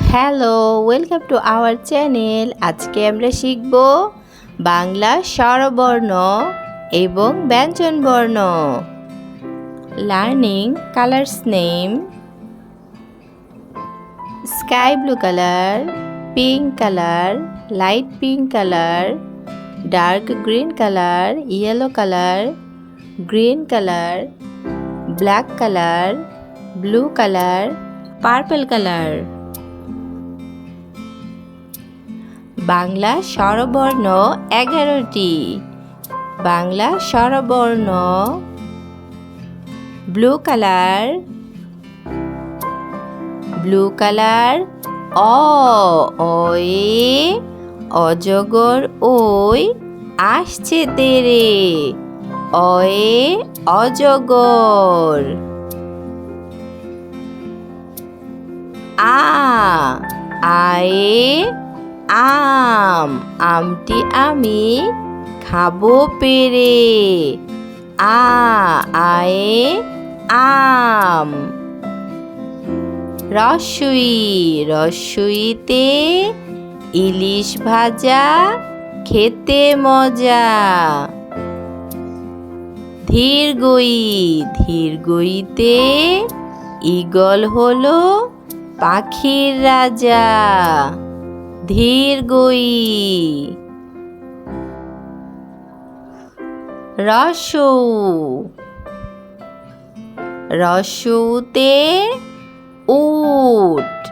Hello, welcome to our channel. আজকে আমরা শিখব বাংলা স্বরবর্ণ এবং ব্যঞ্জনবর্ণ। Learning colours name sky blue colour pink colour light pink colour dark green colour yellow colour green colour black colour blue colour purple colour Bangla স্বরবর্ণ এগারোটি। বাংলা স্বরবর্ণ blue colour. Blue colour অ অয়ে অজগর, ওই, আসছে তেরে। অয়ে, অজগর। আ, আয়ে আম, আমটি আমি খাব পেরে আ, আয়ে আম। রসুই, রসুইতে ইলিশ ভাজা, খেতে মজা। ধীরগই, ধীরগইতে ইগল হলো পাখির রাজা। ধীরগই রসৌ। রসৌতে উট।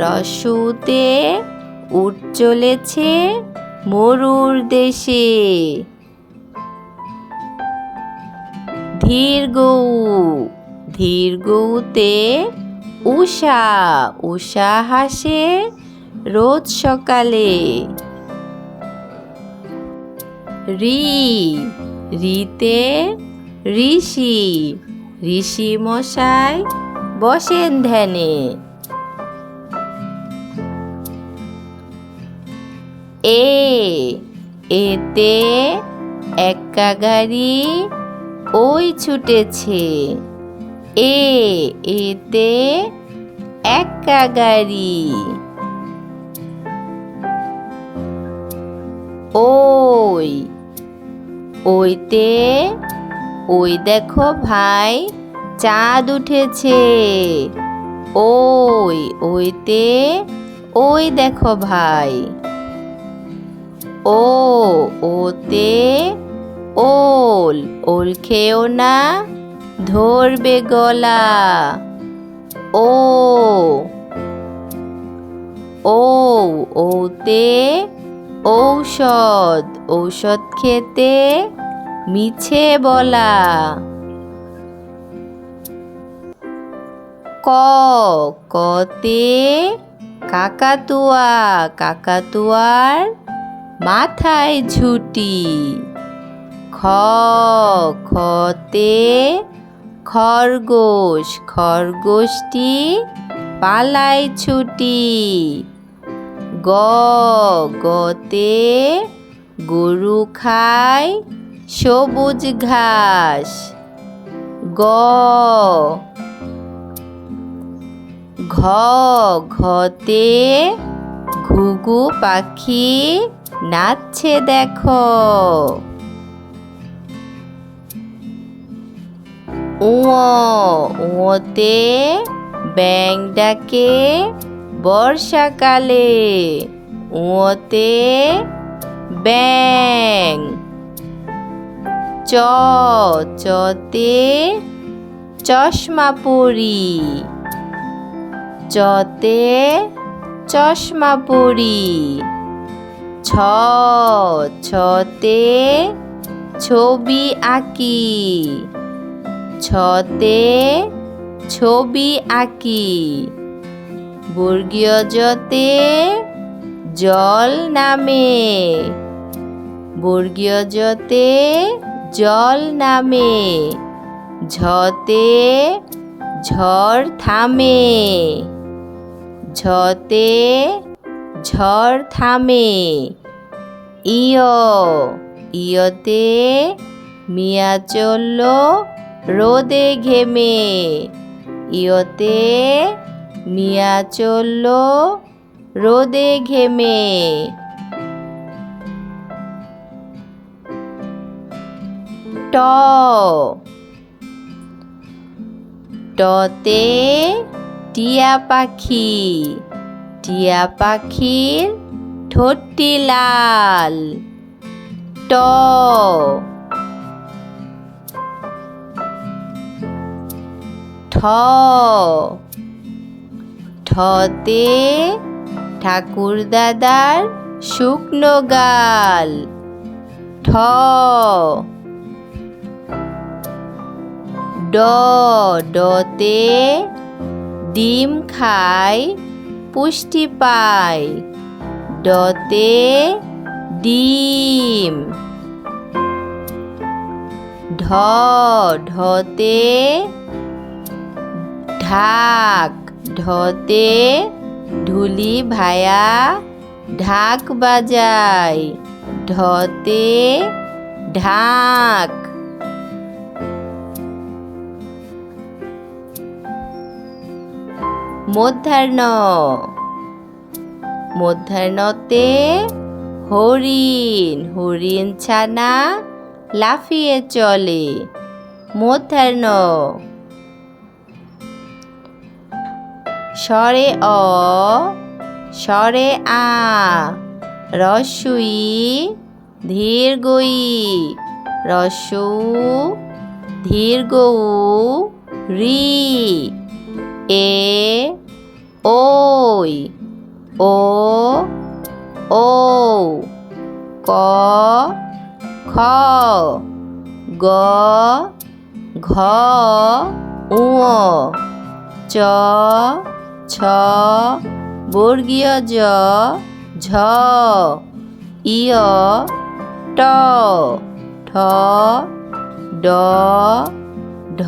রসৌতে উট চলেছে মরুর দেশে। ধীরগৌ ধীরগৌতে উষা। উষা হাসে রোজ সকালে। রি, রিতে ঋষি ঋষি মশাই বসেন ধ্যানে। এ, এতে একা গাড়ি ওই ছুটেছে। এ, এতে একা গাড়ি ওই। ওইতে, ওই দেখো ভাই, চাঁদ উঠেছে। ওই, ওইতে, ওই দেখো ভাই। ও, ওতে, ওল ওল খেও না, ধরবে গলা। ও ও, ওতে ঔষধ। ঔষধ খেতে মিছে বলা। ক, কতে কাকাতুয়া। কাকাতুয়ার মাথায় ঝুটি। খ, খতে খরগোশ। খরগোশটি পালায় ছুটি। গ, গতে গরু খায় সবুজ ঘাস। গ, ঘ, ঘতে ঘুঘু পাখি নাচছে দেখো। উঁতে ব্যাং ডাকে বর্ষাকালে। উঁতে ব্যাং চ, চতে চশমা পরি চতে চশমা পরি ছ, ছতে ছবি আঁকি। ছতে ছবি আঁকি। বর্গীয় জতে জল নামে। বর্গীয় জতে জল নামে। ঝতে ঝড় থামে। ঝতে ঝড় থামে। ইয়, ইয়তে মিয়া চলল রোদে ঘেমে। ইয়তে মিয়া চলল রোদে ঘেমে। ট। টতে টিয়া পাখি। টিয়া পাখির ঠোঁটটি লাল। ট। ঠ। ঠতে ঠাকুর দাদার শুকনো গাল। ঠ। ডতে ডিম খায়, পুষ্টি পায়। ডতে ডিম। ঢ। ঢতে ঢাক। ঢতে ঢুলি ভায়া ঢাক বাজায়। ঢতে ঢাক। মধ্যাহ্ন। মধ্যাহ্নতে হরিণ। হরিণ ছানা লাফিয়ে চলে। মধ্যাহ্ন। স্বরে অ স্বরে আ রস্যই দীর্ঘই রস্যু দীর্ঘ রি, এ, ওই, ও ও, ক, খ, গ, ঘ উ চ ছ বর্গীয় জ ঝ ইয় ট ঠ ড ঢ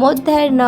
মধ্যাহ্ন।